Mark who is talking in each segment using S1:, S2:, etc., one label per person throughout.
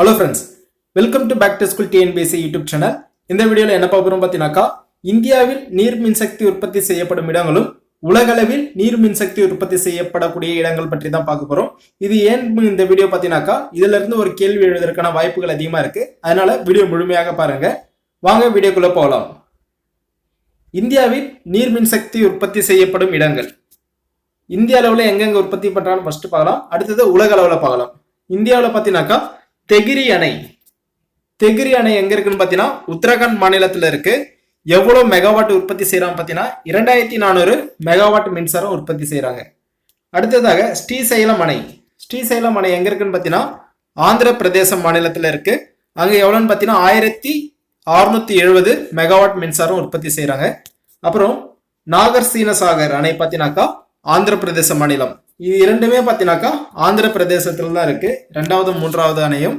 S1: Hello friends welcome to back to school TNPSC YouTube channel இந்த வீடியோவில் என்ன பார்க்குறோம் பார்த்தீங்கன்னாக்கா இந்தியாவில் நீர் மின்சக்தி உற்பத்தி செய்யப்படும் இடங்களும் உலகளவில் நீர் மின்சக்தி உற்பத்தி செய்யப்படக்கூடிய இடங்கள் பற்றி தான் பார்க்க போகிறோம் இது ஏன் இந்த வீடியோ பார்த்தீங்கன்னாக்கா இதுல இருந்து ஒரு கேள்வி எழுவதற்கான வாய்ப்புகள் அதிகமாக இருக்கு. அதனால வீடியோ முழுமையாக பாருங்க. வாங்க வீடியோக்குள்ள போகலாம் இந்தியாவில் நீர் மின்சக்தி உற்பத்தி செய்யப்படும் இடங்கள். இந்திய அளவில் எங்கெங்கே உற்பத்தி பண்ணுறான்னு ஃபஸ்ட்டு பார்க்கலாம். அடுத்தது உலக அளவில் பார்க்கலாம். இந்தியாவில் பார்த்தீங்கன்னாக்கா தெகிரி அணை. தெகிரி அணை எங்க இருக்குன்னு பார்த்தீங்கன்னா உத்தரகாண்ட் மாநிலத்தில் இருக்கு. எவ்வளோ மெகாவாட் உற்பத்தி செய்யறாங்க பார்த்தீங்கன்னா இரண்டாயிரத்தி நானூறு மெகாவாட் மின்சாரம் உற்பத்தி செய்கிறாங்க அடுத்ததாக ஸ்ரீசைலம் அணை. ஸ்ரீசைலம் அணை எங்க இருக்குன்னு பார்த்தீங்கன்னா ஆந்திர பிரதேசம் மாநிலத்தில் இருக்கு. அங்கே எவ்வளோன்னு பார்த்தீங்கன்னா ஆயிரத்தி அறுநூத்தி எழுபது மெகாவாட் மின்சாரம் உற்பத்தி செய்கிறாங்க அப்புறம் நாகர்சீன சாகர் அணை பார்த்தீங்கன்னாக்கா ஆந்திர பிரதேச மாநிலம். இது இரண்டுமே பார்த்தீங்கன்னாக்கா ஆந்திர பிரதேசத்தில் தான் இருக்குது ரெண்டாவது மூன்றாவது அணையும்.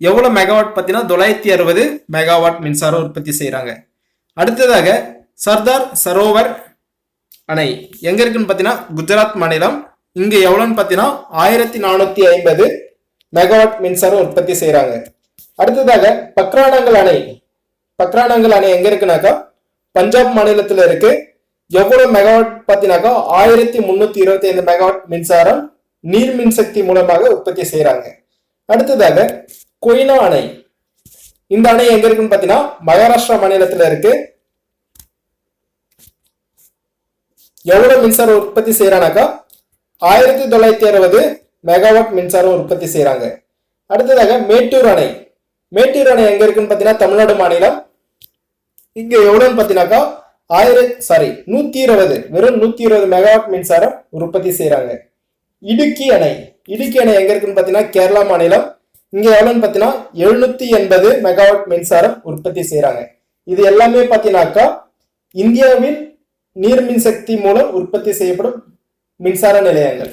S1: எவ்வளோ மெகாவாட் பார்த்தீங்கன்னா தொள்ளாயிரத்தி அறுபது மெகாவாட் மின்சாரம் உற்பத்தி செய்கிறாங்க அடுத்ததாக சர்தார் சரோவர் அணை. எங்கே இருக்குன்னு பார்த்தீங்கன்னா குஜராத் மாநிலம். இங்கே எவ்வளோன்னு பார்த்தீங்கன்னா ஆயிரத்தி நானூற்றி ஐம்பது மெகாவாட் மின்சாரம் உற்பத்தி செய்கிறாங்க அடுத்ததாக பக்ரானங்கள் அணை. பக்ரானங்கள் அணை எங்கே இருக்குனாக்கா பஞ்சாப் மாநிலத்தில் இருக்குது எவ்வளவு மெகாவாட் பார்த்தீங்கன்னாக்கா ஆயிரத்தி முன்னூத்தி இருபத்தி ஐந்து மெகாவாட் மின்சாரம் நீர் மின்சக்தி மூலமாக உற்பத்தி செய்யறாங்க அடுத்ததாக கொய்னா அணை. இந்த அணை எங்க இருக்குன்னு பாத்தீங்கன்னா மகாராஷ்டிரா மாநிலத்துல இருக்கு. எவ்வளவு மின்சாரம் உற்பத்தி செய்யறானாக்கா ஆயிரத்தி தொள்ளாயிரத்தி அறுபது மெகாவாட் மின்சாரம் உற்பத்தி செய்யறாங்க அடுத்ததாக மேட்டூர் அணை. மேட்டூர் அணை எங்க இருக்குன்னு பாத்தீங்கன்னா தமிழ்நாடு மாநிலம். இங்க எவ்வளவுன்னு பாத்தீங்கன்னாக்கா ஆயிரம் சாரி நூத்தி இருபது வெறும் நூத்தி இருபது மெகாவாட் மின்சாரம் உற்பத்தி செய்யறாங்க இடுக்கி அணை. இடுக்கி அணை எங்க இருக்குன்னு பாத்தீங்கன்னா கேரளா மாநிலம். இங்க எவ்வளவுன்னு பாத்தீங்கன்னா எழுநூத்தி எண்பது மெகாவாட் மின்சாரம் உற்பத்தி செய்யறாங்க இது எல்லாமே பாத்தீங்கன்னாக்கா இந்தியாவில் நீர் மின்சக்தி மூலம் உற்பத்தி செய்யப்படும் மின்சார நிலையங்கள்.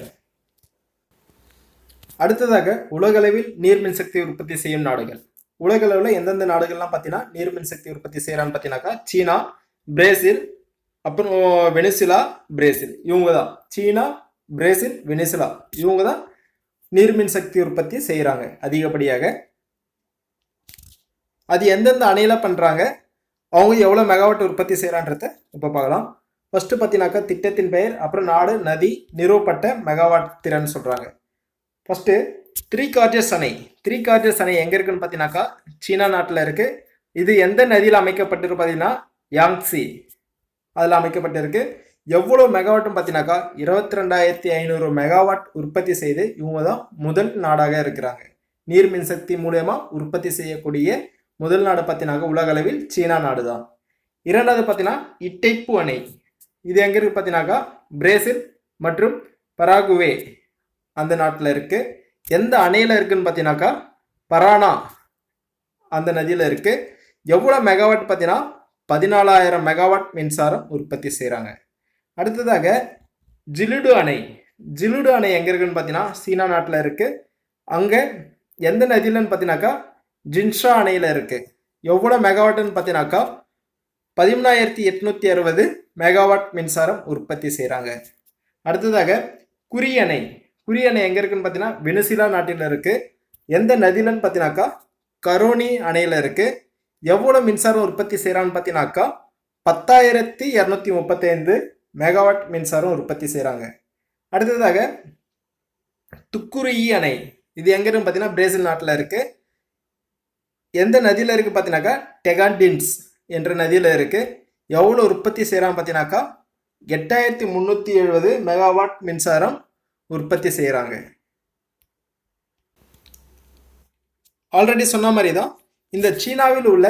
S1: அடுத்ததாக உலகளவில் நீர் மின்சக்தி உற்பத்தி செய்யும் நாடுகள். உலகளவில் எந்தெந்த நாடுகள்லாம் பார்த்தீங்கன்னா நீர் மின்சக்தி உற்பத்தி செய்கிறான்னு பார்த்தீங்கன்னாக்கா சீனா பிரேசில் அப்புறம் வெனிசுலா பிரேசில். இவங்க தான் சீனா பிரேசில் வெனிசுலா. இவங்க தான் நீர்மின் சக்தி உற்பத்தி செய்கிறாங்க அதிகப்படியாக. அது எந்தெந்த அணையில் பண்ணுறாங்க அவங்க எவ்வளோ மெகாவாட் உற்பத்தி செய்கிறான்றத இப்போ பார்க்கலாம். ஃபஸ்ட்டு பார்த்தீங்கன்னாக்கா திட்டத்தின் பெயர் அப்புறம் நாடு நதி நிறுவப்பட்ட மெகாவாட் திறன் சொல்கிறாங்க ஃபஸ்ட்டு த்ரீ கார்ஜஸ் அணை. த்ரீ கார்ஜஸ் அணை எங்கே இருக்குன்னு பார்த்தீங்கன்னாக்கா சீனா நாட்டில் இருக்குது இது எந்த நதியில் அமைக்கப்பட்டிருக்கு பார்த்தீங்கன்னா யாங்ஸி அதில் அமைக்கப்பட்டிருக்கு. எவ்வளோ மெகாவாட்டும் பார்த்தீங்கன்னாக்கா இருபத்தி ரெண்டாயிரத்தி ஐநூறு மெகாவாட் உற்பத்தி செய்து இவங்க தான் முதல் நாடாக இருக்கிறாங்க. நீர் மின்சக்தி மூலயமா உற்பத்தி செய்யக்கூடிய முதல் நாடு பார்த்தீங்கன்னாக்கா உலக அளவில் சீனா நாடு தான். இரண்டாவது பார்த்தீங்கன்னா இட்டைப்பு அணை. இது எங்கே இருக்குது பார்த்தீங்கன்னாக்கா பிரேசில் மற்றும் பராகுவே அந்த நாட்டில் இருக்குது எந்த அணையில் இருக்குதுன்னு பார்த்தீங்கன்னாக்கா பரானா அந்த நதியில் இருக்குது எவ்வளோ மெகாவாட் பார்த்தீங்கன்னா பதினாலாயிரம் மெகாவாட் மின்சாரம் உற்பத்தி செய்கிறாங்க அடுத்ததாக ஜிலுடு அணை. ஜிலுடு அணை எங்கே இருக்குன்னு பார்த்தீங்கன்னா சீனா நாட்டில் இருக்குது அங்கே எந்த நதியிலன்னு பார்த்தீங்கன்னாக்கா ஜின்ஷா அணையில் இருக்குது எவ்வளோ மெகாவாட்டுன்னு பார்த்தீங்கன்னாக்கா பதிமூணாயிரத்தி எட்நூற்றி அறுபது மெகாவாட் மின்சாரம் உற்பத்தி செய்கிறாங்க அடுத்ததாக குறி அணை. குறி அணை எங்கே இருக்குன்னு பார்த்தீங்கன்னா வெனிசிலா நாட்டில் இருக்குது எந்த நதியிலன்னு பார்த்தீங்கன்னாக்கா கரோனி அணையில் இருக்குது எவ்வளோ மின்சாரம் உற்பத்தி செய்கிறான்னு பார்த்தீங்கன்னாக்கா பத்தாயிரத்தி இரநூத்தி முப்பத்தைந்து மெகாவாட் மின்சாரம் உற்பத்தி செய்கிறாங்க அடுத்ததாக துக்குருயி அணை. இது எங்கே இருக்குன்னு பார்த்தீங்கன்னா பிரேசில் நாட்டில் இருக்குது எந்த நதியில் இருக்குது பார்த்தீங்கன்னாக்கா டெகாண்டின்ஸ் என்ற நதியில் இருக்குது எவ்வளோ உற்பத்தி செய்கிறான்னு பார்த்தீங்கன்னாக்கா எட்டாயிரத்தி முந்நூற்றி எழுபது மெகாவாட் மின்சாரம் உற்பத்தி செய்கிறாங்க ஆல்ரெடி சொன்ன மாதிரி தான் இந்த சீனாவில் உள்ள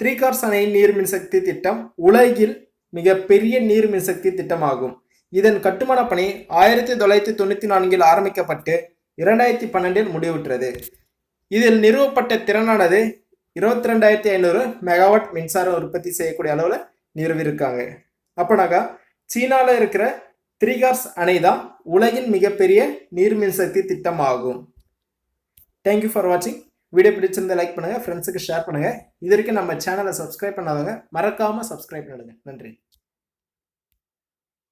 S1: த்ரீகார்ஸ் அணையின் நீர் மின்சக்தி திட்டம் உலகில் மிகப்பெரிய நீர் மின்சக்தி திட்டமாகும். இதன் கட்டுமான பணி ஆயிரத்தி தொள்ளாயிரத்தி தொண்ணூற்றி நான்கில் ஆரம்பிக்கப்பட்டு இரண்டாயிரத்தி பன்னெண்டில் முடிவுற்றது. இதில் நிறுவப்பட்ட திறனானது இருபத்தி ரெண்டாயிரத்தி ஐநூறு மெகாவாட் மின்சாரம் உற்பத்தி செய்யக்கூடிய அளவில் நிறுவியிருக்காங்க. அப்போனாக்கா சீனாவில் இருக்கிற த்ரீகார்ஸ் அணை தான் உலகின் மிகப்பெரிய நீர் மின்சக்தி திட்டம் ஆகும் தேங்க்யூ ஃபார் வாட்சிங் வீடியோ பிடிச்சிருந்தா லைக் பண்ணுங்கள் ஃப்ரெண்ட்ஸுக்கு ஷேர் பண்ணுங்கள் இது வரைக்கும் நம்ம சேனலை சப்ஸ்கிரைப் பண்ணாதவங்க மறக்காமல் சப்ஸ்கிரைப் பண்ணுங்க நன்றி.